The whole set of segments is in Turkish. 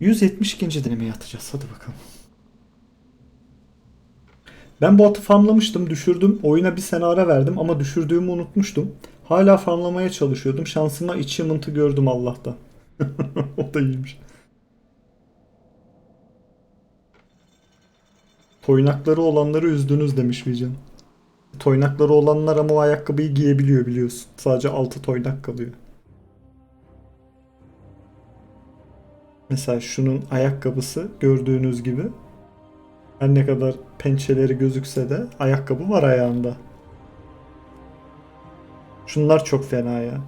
172. denemeye atacağız. Hadi bakalım. Ben bu atı farmlamıştım, düşürdüm. Oyuna bir sene ara verdim ama düşürdüğümü unutmuştum. Hala farmlamaya çalışıyordum. Şansıma achievement'ı gördüm Allah'tan. o da iyiymiş. Toynakları olanları üzdünüz demiş Vican. Toynakları olanlar ama o ayakkabıyı giyebiliyor biliyorsun. Sadece altı toynak kalıyor. Mesela şunun ayakkabısı gördüğünüz gibi her ne kadar pençeleri gözükse de ayakkabı var ayağında. Şunlar çok fena ya.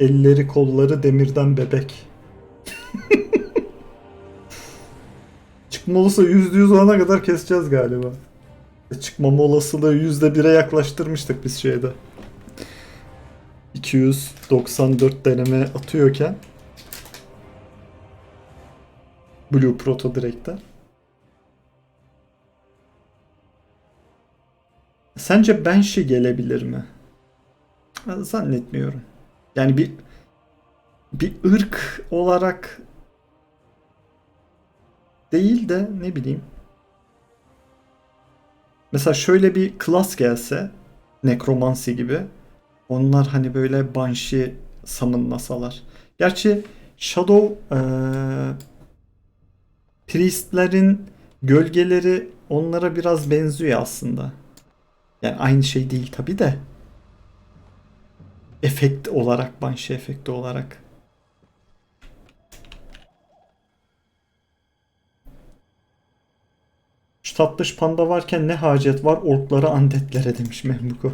Elleri kolları demirden bebek. Çıkma olursa %100 olana kadar keseceğiz galiba. E, Çıkmama olasılığı %1'e yaklaştırmıştık biz şeyde. 294 deneme atıyorken Blue Proto Direct'ten. Sence Banshee gelebilir mi? Zannetmiyorum. Yani bir bir ırk olarak değil de ne bileyim. Mesela şöyle bir klas gelse Necromancy gibi onlar hani böyle Banshee summonlasalar. Gerçi Shadow eee Priestlerin gölgeleri onlara biraz benziyor aslında. Yani aynı şey değil tabi de. Efekt olarak, Banshee efekti olarak. Şu tatlış panda varken ne hacet var orklara andetlere demiş Memluko.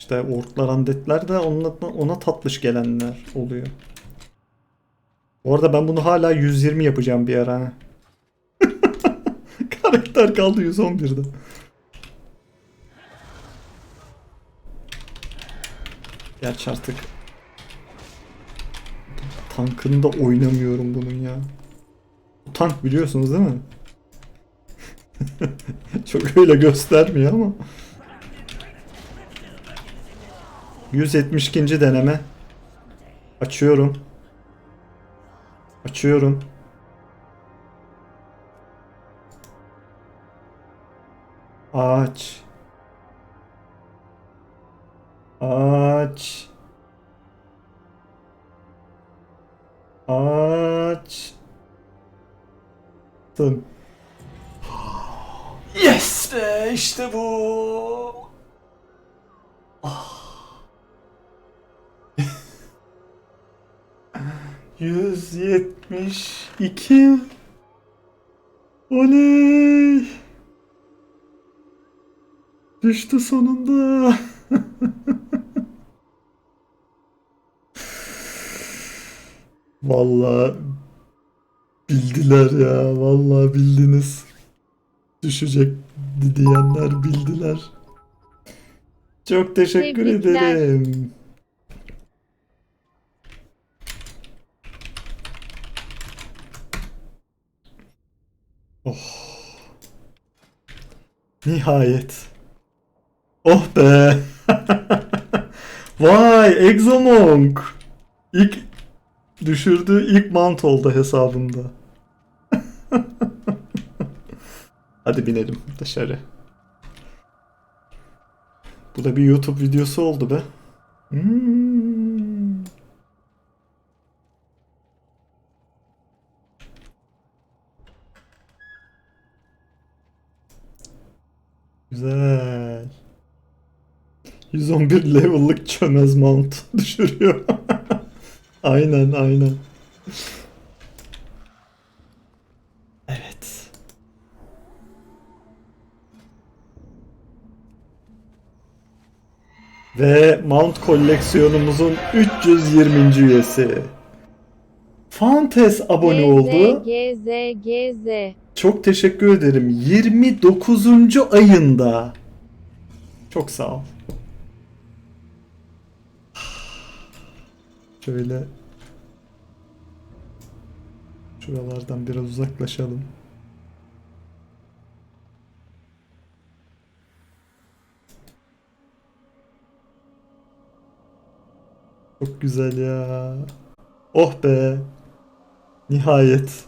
İşte orklar andetler de ona, ona tatlış gelenler oluyor. Bu arada ben bunu hala 120 yapacağım bir ara. Karakter kaldı 111'de. Gerçi artık tankında oynamıyorum bunun ya. Bu tank biliyorsunuz değil mi? Çok öyle göstermiyor ama. 172. deneme. Açıyorum. Açıyorum. Aç. Aç. Aç. Tın. Yes be işte bu. Ah. 172 Oley! Düştü sonunda. Vallahi bildiler ya. Vallahi bildiniz. Düşecek diyenler bildiler. Çok teşekkür Tebrikler. ederim. Oh. Nihayet. Oh be. Vay Exomonk. İlk düşürdüğü ilk mount oldu hesabımda. Hadi binelim dışarı. Bu da bir YouTube videosu oldu be. Hmm. Güzel. 111 level'lık çömez mount düşürüyor. aynen aynen. Evet. Ve mount koleksiyonumuzun 320. üyesi. Fantes abone oldu. GZ GZ. Çok teşekkür ederim. 29. ayında. Çok sağ ol. Şöyle şuralardan biraz uzaklaşalım. Çok güzel ya. Oh be. Nihayet.